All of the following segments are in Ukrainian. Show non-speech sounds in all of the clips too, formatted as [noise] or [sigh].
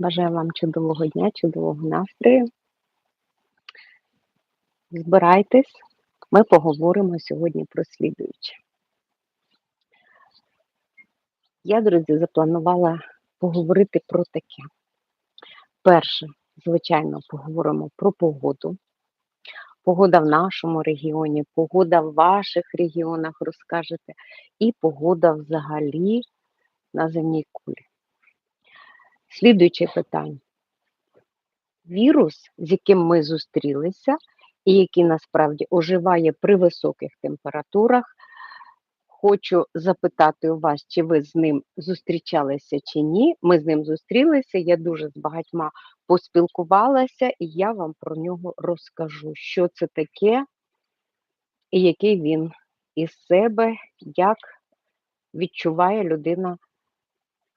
Бажаю вам чудового дня, чудового настрою. Збирайтесь, ми поговоримо сьогодні про слідуюче. Я, друзі, запланувала поговорити про таке. Перше, звичайно, поговоримо про погоду. Погода в нашому регіоні, погода в ваших регіонах розкажете, і погода взагалі на земній кулі. Слідуюче питання. Вірус, з яким ми зустрілися, і який насправді оживає при високих температурах, хочу запитати у вас, чи ви з ним зустрічалися чи ні. Ми з ним зустрілися, я дуже з багатьма поспілкувалася, і я вам про нього розкажу, що це таке, і який він із себе, як відчуває людина,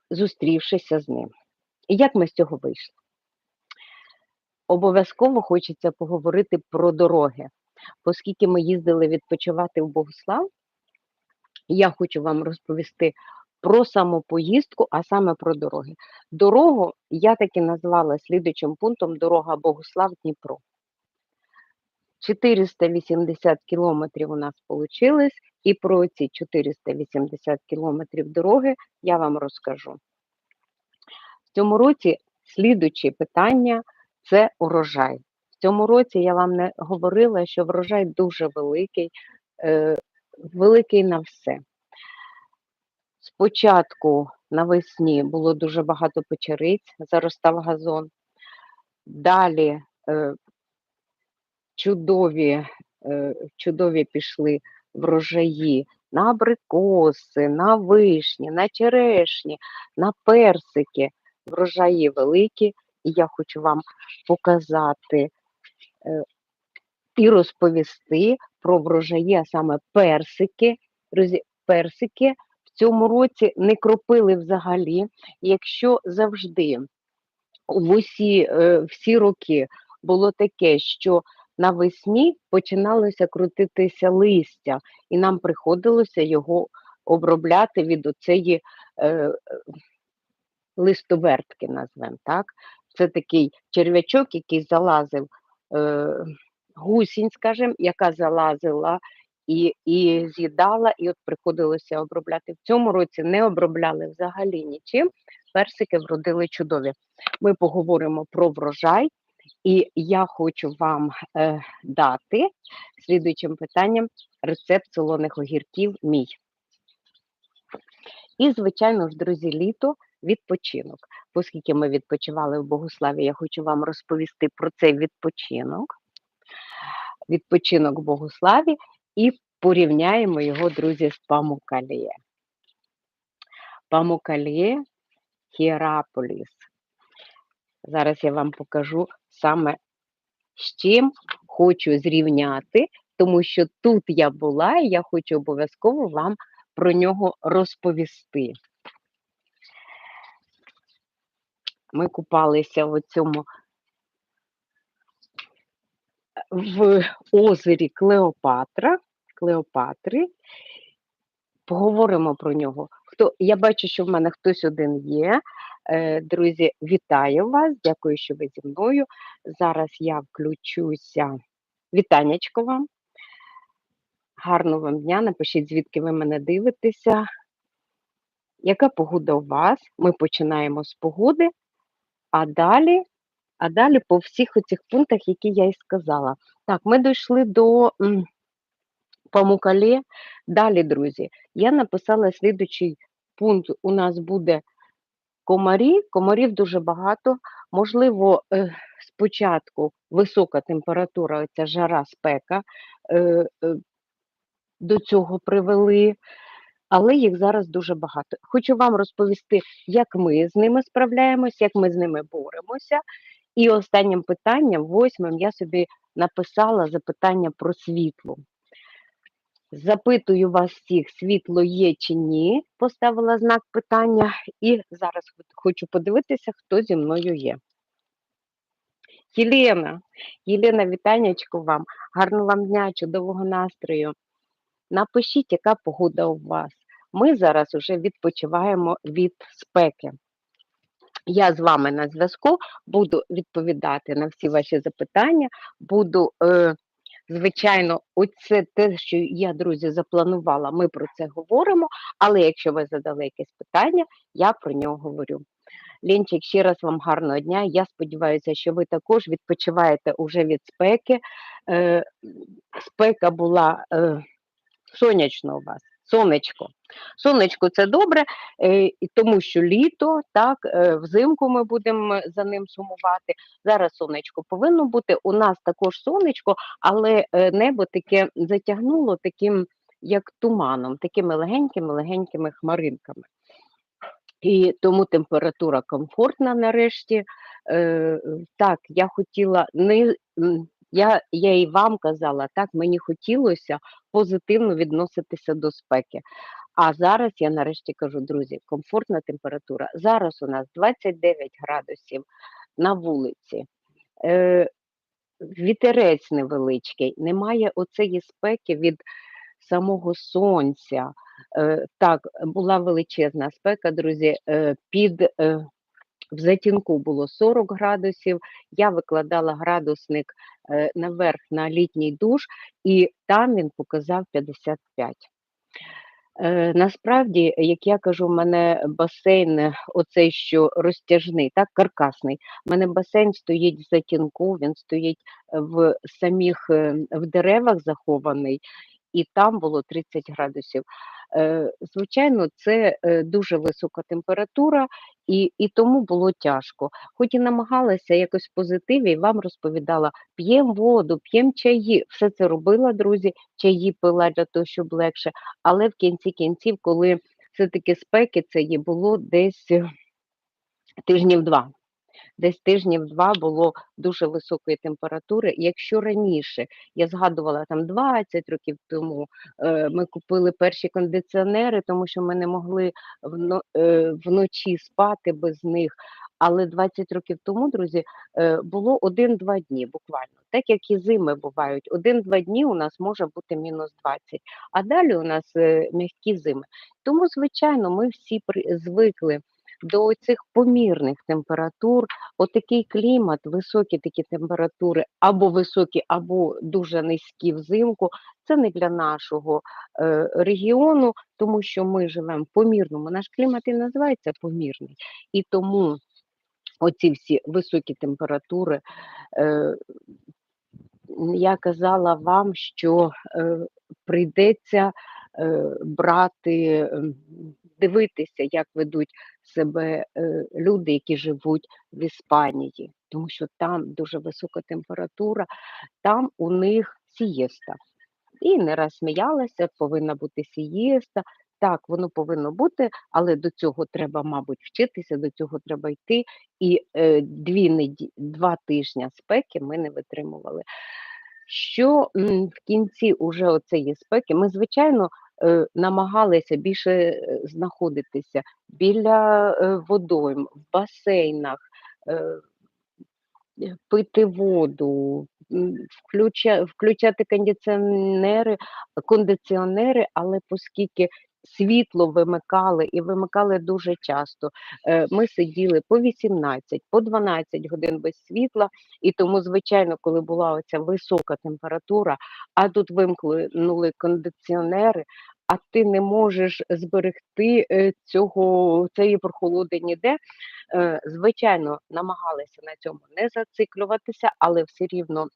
зустрівшися з ним. І як ми з цього вийшли? Обов'язково хочеться поговорити про дороги. Оскільки ми їздили відпочивати в Богослав, я хочу вам розповісти про саму поїздку, а саме про дороги. Дорогу я таки назвала слідуючим пунктом дорога Богослав-Дніпро. 480 кілометрів у нас вийшло, і про ці 480 кілометрів дороги я вам розкажу. В цьому році слідучі питання це урожай. В цьому році я вам не говорила, що врожай дуже великий, е, великий на все. Спочатку навесні було дуже багато печериць, заростав газон. Далі е, чудові, е, чудові пішли врожаї на абрикоси, на вишні, на черешні, на персики. Врожаї великі, і я хочу вам показати е, і розповісти про врожаї, а саме персики. Друзі, персики в цьому році не кропили взагалі. Якщо завжди в усі е, всі роки було таке, що навесні починалося крутитися листя, і нам приходилося його обробляти від оцеї е, листовертки, назвемо так. Це такий черв'ячок, який залазив е, гусінь, скажімо, яка залазила і і з'їдала, і от приходилося обробляти. В цьому році не обробляли взагалі нічим. Персики вродили чудові. Ми поговоримо про врожай, і я хочу вам е, дати слідуючим питанням рецепт солоних огірків мій. І, звичайно ж, друзі, літо відпочинок. Оскільки ми відпочивали в Богославі, я хочу вам розповісти про цей відпочинок. Відпочинок в Богославі і порівняємо його, друзі, з Памукаліє. Памукаліє Хіераполіс. Зараз я вам покажу саме з чим хочу зрівняти, тому що тут я була, і я хочу обов'язково вам про нього розповісти. Ми купалися в цьому в озері Клеопатра, Клеопатри. Поговоримо про нього. Хто, Я бачу, що в мене хтось один є. Е, друзі, вітаю вас, дякую, що ви зі мною. Зараз я включуся. Вітанечко вам. Гарного вам дня. Напишіть, звідки ви мене дивитеся. Яка погода у вас? Ми починаємо з погоди, а далі а далі по всіх оцих пунктах, які я і сказала. Так, ми дійшли до м, Памукале. Далі, друзі, я написала слідучий пункт. У нас буде комарі, комарів дуже багато. Можливо, е, спочатку висока температура, оця жара, спека е, е, до цього привели але їх зараз дуже багато. Хочу вам розповісти, як ми з ними справляємося, як ми з ними боремося. І останнім питанням, восьмим, я собі написала запитання про світло. Запитую вас всіх, світло є чи ні, поставила знак питання, і зараз хочу подивитися, хто зі мною є. Єлена, Єлена, вітаннячко вам, гарного вам дня, чудового настрою. Напишіть, яка погода у вас. Ми зараз вже відпочиваємо від спеки. Я з вами на зв'язку, буду відповідати на всі ваші запитання, буду, е, звичайно, оце те, що я, друзі, запланувала, ми про це говоримо, але якщо ви задали якесь питання, я про нього говорю. Лінчик, ще раз вам гарного дня. Я сподіваюся, що ви також відпочиваєте уже від спеки. Е, спека була е, сонячно у вас, сонечко. Сонечко це добре, е, тому що літо, так, е, взимку ми будемо за ним сумувати. Зараз сонечко повинно бути. У нас також сонечко, але е, небо таке затягнуло таким, як туманом, такими легенькими-легенькими хмаринками. І тому температура комфортна нарешті. Так, я хотіла не я, я і вам казала, так мені хотілося позитивно відноситися до спеки. А зараз я нарешті кажу, друзі, комфортна температура. Зараз у нас 29 градусів на вулиці. Е, Вітерець невеличкий, немає оцеї спеки від самого сонця. Е, Так, була величезна спека, друзі. е, Під е, в затінку було 40 градусів. Я викладала градусник е, наверх на літній душ, і там він показав 55. Е, Насправді, як я кажу, в мене басейн, е, оцей що розтяжний, так, каркасний. У мене басейн стоїть в затінку, він стоїть в самих е, в деревах захований, і там було 30 градусів. Е, Звичайно, це е, дуже висока температура, і, і тому було тяжко. Хоч і намагалася якось в позитиві, вам розповідала, п'ємо воду, п'ємо чаї, все це робила, друзі, чаї пила для того, щоб легше. Але в кінці кінців, коли все-таки спеки це є, було десь е, тижнів два. Десь тижнів два було дуже високої температури. Якщо раніше я згадувала там 20 років тому, е, ми купили перші кондиціонери, тому що ми не могли е, вночі спати без них. Але 20 років тому, друзі, е, було один-два дні буквально. Так як і зими бувають, один-два дні у нас може бути мінус 20, а далі у нас м'які зими. Тому, звичайно, ми всі звикли до цих помірних температур, отакий клімат, високі такі температури, або високі, або дуже низькі взимку. Це не для нашого е, регіону, тому що ми живемо в помірному. Наш клімат і називається помірний. І тому оці всі високі температури. Е, я казала вам, що е, прийдеться е, брати, дивитися, як ведуть себе е, люди, які живуть в Іспанії, тому що там дуже висока температура, там у них сієста. І не раз сміялася, повинна бути сієста. Так, воно повинно бути, але до цього треба, мабуть, вчитися, до цього треба йти. І е, дві два тижні спеки ми не витримували. Що м, в кінці уже оцеї спеки, ми, звичайно, намагалися більше е, знаходитися біля е, водойм, в басейнах, е, е, пити воду, включати кондиціонери, кондиціонери, але оскільки світло вимикали і вимикали дуже часто, е, ми сиділи по 18, по 12 годин без світла, і тому, звичайно, коли була оця висока температура, а тут вимкнули кондиціонери. А ти не можеш зберегти е, цього цієї прохолоди ніде, Е, звичайно, намагалися на цьому не зациклюватися, але все рівно,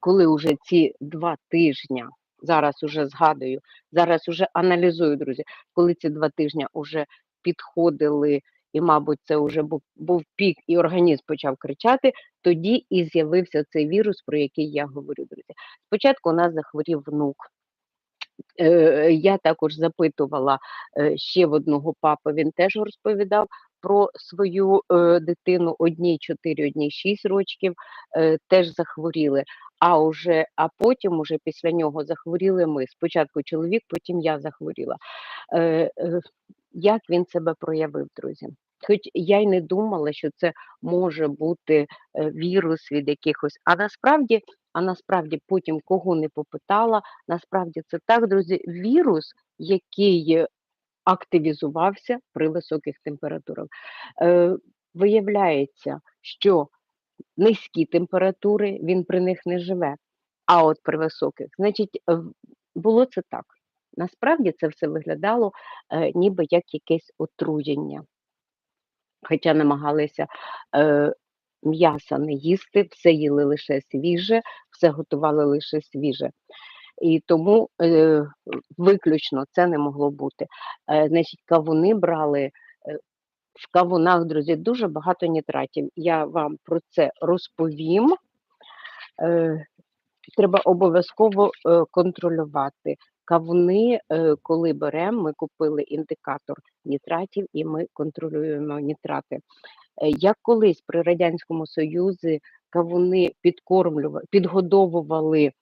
коли вже ці два тижні, зараз уже згадую, зараз уже аналізую, друзі, коли ці два тижні вже підходили, і, мабуть, це вже був, був пік, і організм почав кричати, тоді і з'явився цей вірус, про який я говорю, друзі. Спочатку у нас захворів внук. Е, я також запитувала е, ще в одного папи, він теж розповідав про свою е, дитину, одній 4, одній 6 років, теж захворіли. А уже, а потім, уже після нього захворіли ми. Спочатку чоловік, потім я захворіла. Е, е, як він себе проявив, друзі? Хоч я й не думала, що це може бути е, вірус від якихось, а насправді, а насправді потім кого не попитала, насправді це так, друзі, вірус, який активізувався при високих температурах. Е, Виявляється, що низькі температури він при них не живе, а от при високих, значить, було це так. Насправді це все виглядало е, ніби як якесь отруєння. Хоча намагалися е, м'яса не їсти, все їли лише свіже, все готували лише свіже. І тому е, виключно це не могло бути. Е, значить, кавуни брали. В кавунах, друзі, дуже багато нітратів. Я вам про це розповім. Е, треба обов'язково е, контролювати. Кавуни, е, коли беремо, ми купили індикатор нітратів і ми контролюємо нітрати. Як колись при Радянському Союзі кавуни підкормлювали, підгодовували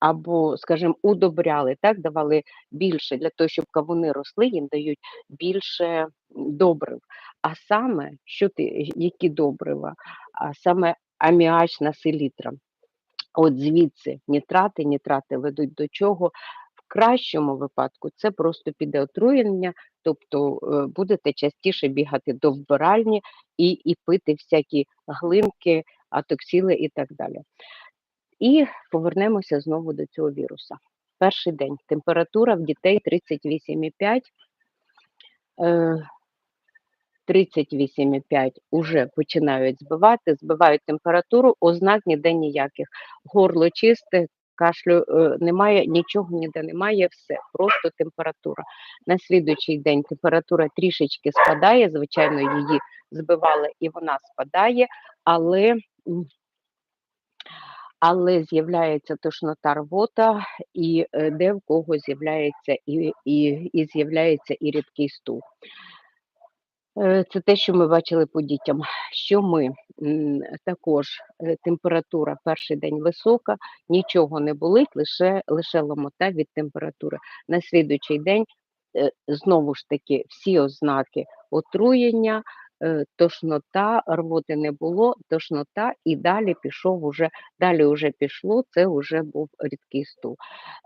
або, скажімо, удобряли, так, давали більше для того, щоб кавуни росли, їм дають більше добрив. А саме, що ти, які добрива? А саме аміачна селітра. От звідси нітрати, нітрати ведуть до чого? В кращому випадку це просто піде отруєння, тобто е, будете частіше бігати до вбиральні і, і пити всякі глинки, атоксіли і так далі. І повернемося знову до цього віруса. Перший день температура в дітей 38,5. Е, 38,5 уже починають збивати, збивають температуру, ознак ніде ніяких. Горло чисте, кашлю е, немає, нічого ніде немає, все, просто температура. На слідуючий день температура трішечки спадає, звичайно, її збивали і вона спадає, але, але з'являється тошнота рвота, і е, де в кого з'являється і, і, і з'являється і рідкий стул. Е, Це те, що ми бачили по дітям. Що ми також е, температура перший день висока, нічого не болить, лише, лише ломота від температури. На слідуючий день знову ж таки всі ознаки отруєння, тошнота, рвоти не було, тошнота, і далі пішов уже, далі вже пішло, це вже був рідкий стул.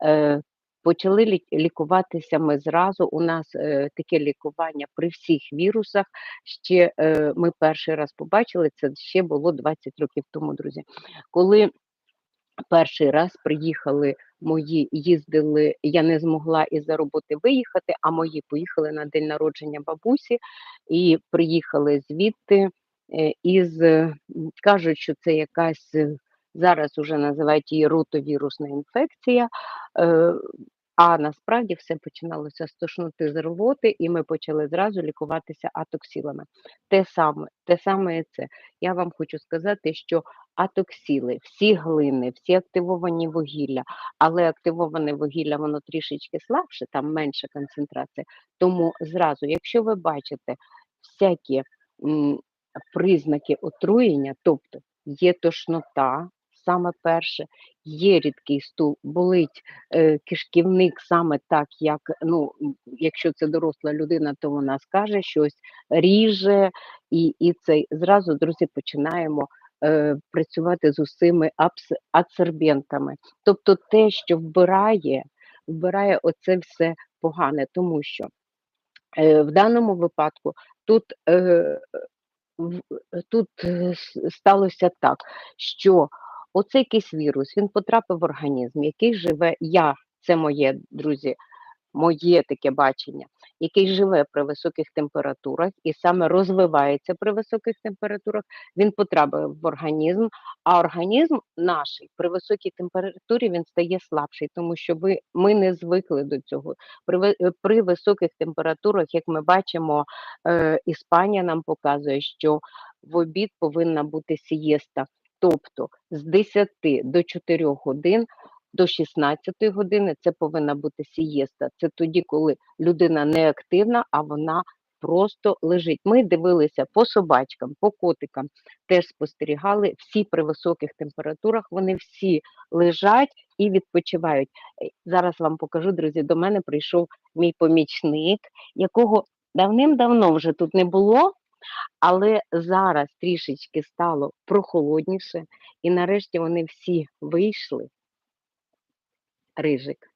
Е, Почали лікуватися ми зразу. У нас е, таке лікування при всіх вірусах. Ще е, ми перший раз побачили це ще було 20 років тому, друзі. Коли перший раз приїхали мої, їздили, я не змогла із-за роботи виїхати, а мої поїхали на день народження бабусі і приїхали звідти е, із е, кажуть, що це якась е, зараз уже називають її ротовірусна інфекція. А насправді все починалося з тошноти з рвоти, і ми почали зразу лікуватися атоксилами. Те саме, те саме і це. Я вам хочу сказати, що атоксили, всі глини, всі активовані вугілля, але активоване вугілля воно трішечки слабше, там менша концентрація. Тому зразу, якщо ви бачите всякі м, признаки отруєння, тобто є тошнота, саме перше, є рідкий стул, болить е, кишківник саме так, як ну, якщо це доросла людина, то вона скаже щось ріже, і, і цей зразу, друзі, починаємо е, працювати з усіми адсорбентами. Тобто те, що вбирає, вбирає оце все погане, тому що е, в даному випадку тут. Е, тут е, сталося так, що оцей якийсь вірус він потрапив в організм, який живе. Я це моє друзі, моє таке бачення, який живе при високих температурах і саме розвивається при високих температурах. Він потрапив в організм, а організм наш при високій температурі він стає слабший, тому що ви ми не звикли до цього. При е, при високих температурах, як ми бачимо, е, Іспанія нам показує, що в обід повинна бути сієста, тобто з 10 до 4 годин. До 16 години це повинна бути сієста. Це тоді, коли людина не активна, а вона просто лежить. Ми дивилися по собачкам, по котикам, теж спостерігали всі при високих температурах. Вони всі лежать і відпочивають. Е, Зараз вам покажу, друзі. До мене прийшов мій помічник, якого давним-давно вже тут не було. Але зараз трішечки стало прохолодніше, і нарешті вони всі вийшли. Рижик.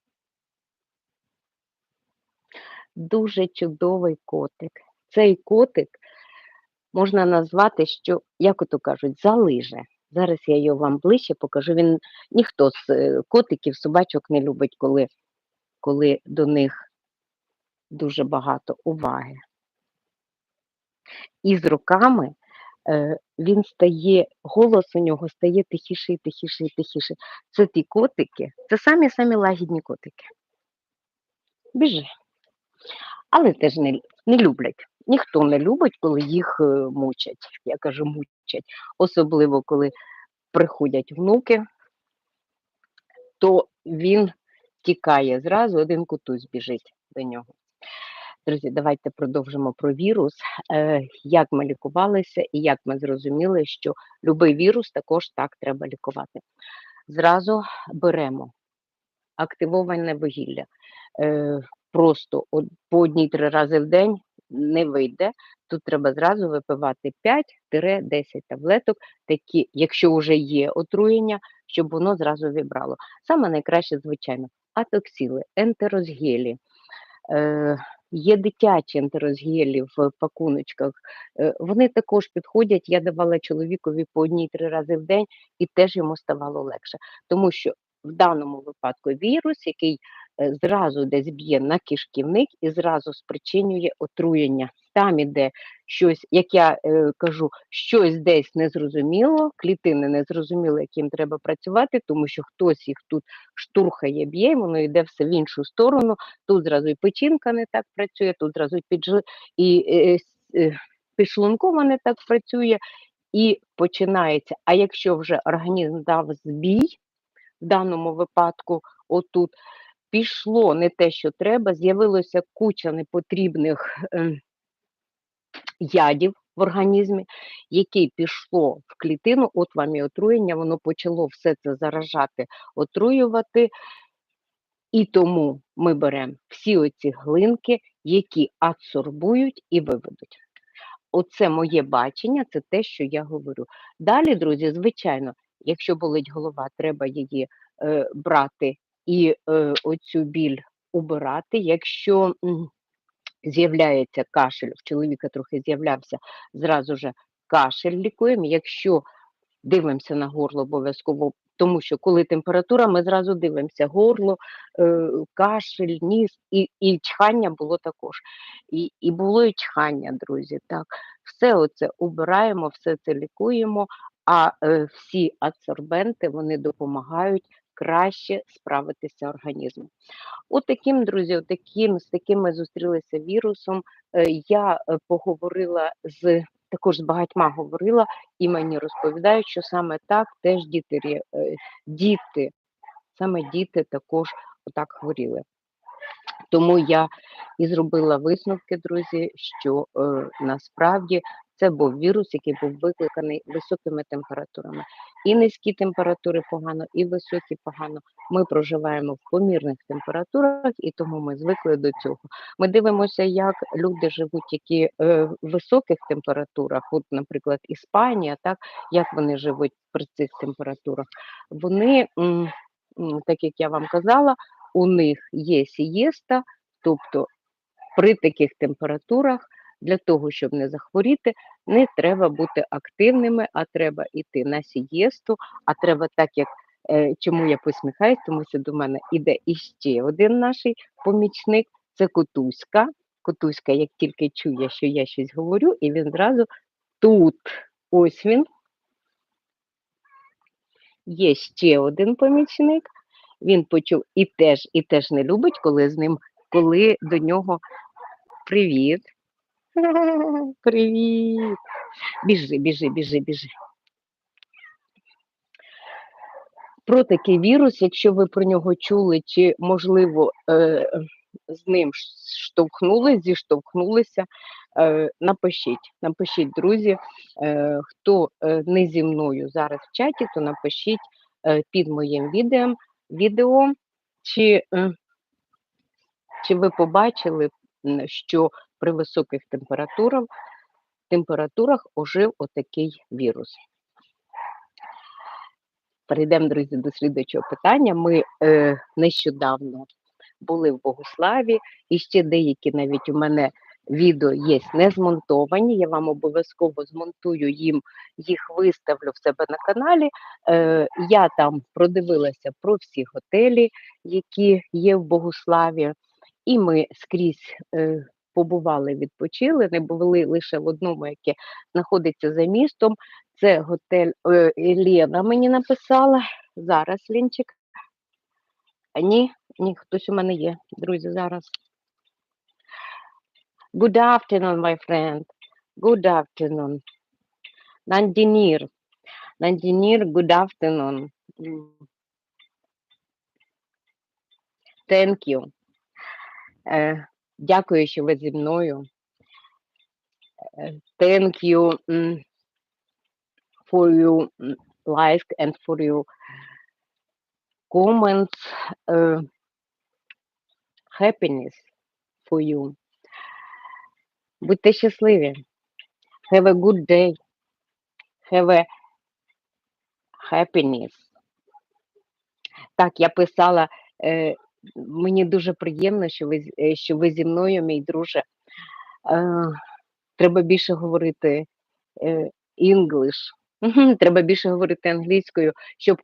дуже чудовий котик. Цей котик можна назвати, що, як ото кажуть, залиже. Зараз я його вам ближче покажу. Він ніхто з е, котиків, собачок не любить, коли, коли до них дуже багато уваги. І з роками е, він стає, голос у нього стає тихіший, тихіший, тихіший. Це ті котики, це самі самі лагідні котики. Біжи. Але теж не, не люблять. Ніхто не любить, коли їх е, мучать. Я кажу, мучать. Особливо, коли приходять внуки, то він тікає зразу, один кутусь біжить до нього. Друзі, давайте продовжимо про вірус, е, як ми лікувалися і як ми зрозуміли, що будь-який вірус також так треба лікувати. Зразу беремо активоване вугілля. Е, просто по одній-три рази в день не вийде. Тут треба зразу випивати 5-10 таблеток, такі, якщо вже є отруєння, щоб воно зразу вібрало. Саме найкраще, звичайно, атоксіли, ентерозгелі. Є дитячі антирозгелі в пакуночках. Е, Вони також підходять. Я давала чоловікові по одній-три рази в день, і теж йому ставало легше. Тому що в даному випадку вірус, який зразу десь б'є на кишківник і зразу спричинює отруєння. Там іде щось, як я е, кажу, щось десь незрозуміло, клітини незрозуміло, яким треба працювати, тому що хтось їх тут штурхає, б'є, воно йде все в іншу сторону. Тут зразу і печінка не так працює, тут зразу і піджи, і е, е, підшлункова не так працює, і починається. А якщо вже організм дав збій, в даному випадку, отут пішло не те, що треба, з'явилося куча непотрібних ем, ядів в організмі, яке пішло в клітину, от вам і отруєння, воно почало все це заражати, отруювати. І тому ми беремо всі оці глинки, які адсорбують і виведуть. Оце моє бачення, це те, що я говорю. Далі, друзі, звичайно, якщо болить голова, треба її е, брати і е, оцю біль убирати. Якщо з'являється кашель, в чоловіка трохи з'являвся, зразу же кашель лікуємо. Якщо дивимося на горло обов'язково, тому що коли температура, ми зразу дивимося горло, е, кашель, ніс і, і чхання було також. І, і було і чхання, друзі. Так, все оце убираємо, все це лікуємо, а е, всі адсорбенти вони допомагають краще справитися організму. От таким, друзі, от з таким ми зустрілися вірусом. Е, Я е, поговорила з також з багатьма говорила, і мені розповідають, що саме так теж діти, е, діти, саме діти також отак хворіли. Тому я і зробила висновки, друзі, що е, насправді це був вірус, який був викликаний високими температурами. І низькі температури погано, і високі погано. Ми проживаємо в помірних температурах, і тому ми звикли до цього. Ми дивимося, як люди живуть, які е, в високих температурах, от, наприклад, Іспанія, так як вони живуть при цих температурах. Вони, м, так як я вам казала, у них є сієста, тобто при таких температурах для того, щоб не захворіти, не треба бути активними, а треба йти на сієсту, а треба так, як е, чому я посміхаюсь, тому що до мене іде іще один наш помічник, це Котуська. Котуська, як тільки чує, що я щось говорю, і він зразу тут. Ось він. Є ще один помічник. Він почув і теж, і теж не любить, коли з ним, коли до нього привіт. [laughs] Привіт. Біжи, біжи, біжи, біжи. Про такий вірус, якщо ви про нього чули, чи, можливо, е, з ним штовхнули, зіштовхнулися, е, напишіть, напишіть, друзі, е, хто не зі мною зараз в чаті, то напишіть під моїм відео, відео чи, чи ви побачили, що при високих температурах, температурах ожив отакий вірус. Перейдемо, друзі, до слідуючого питання. Ми е, нещодавно були в Богославі, і ще деякі навіть у мене відео є не змонтовані. Я вам обов'язково змонтую їм, їх виставлю в себе на каналі. Е, я там продивилася про всі готелі, які є в Богославі, і ми скрізь е, побували, відпочили. Не були лише в одному, яке знаходиться за містом. Це готель е, Лена мені написала. Зараз Лінчик. Ні, ні, хтось у мене є, друзі, зараз. Good afternoon, my friend. Good afternoon. Нандінір. Нандінір, good afternoon. Thank you. Е, дякую, що ви зі мною. Е, Thank you for your м, like and for your comments. Uh, happiness for you. Будьте щасливі. Have a good day. Have a happiness. Так, я писала. Е, мені дуже приємно, що ви, е, що ви зі мною, мій друже. Треба більше говорити е, English. Треба більше говорити англійською, щоб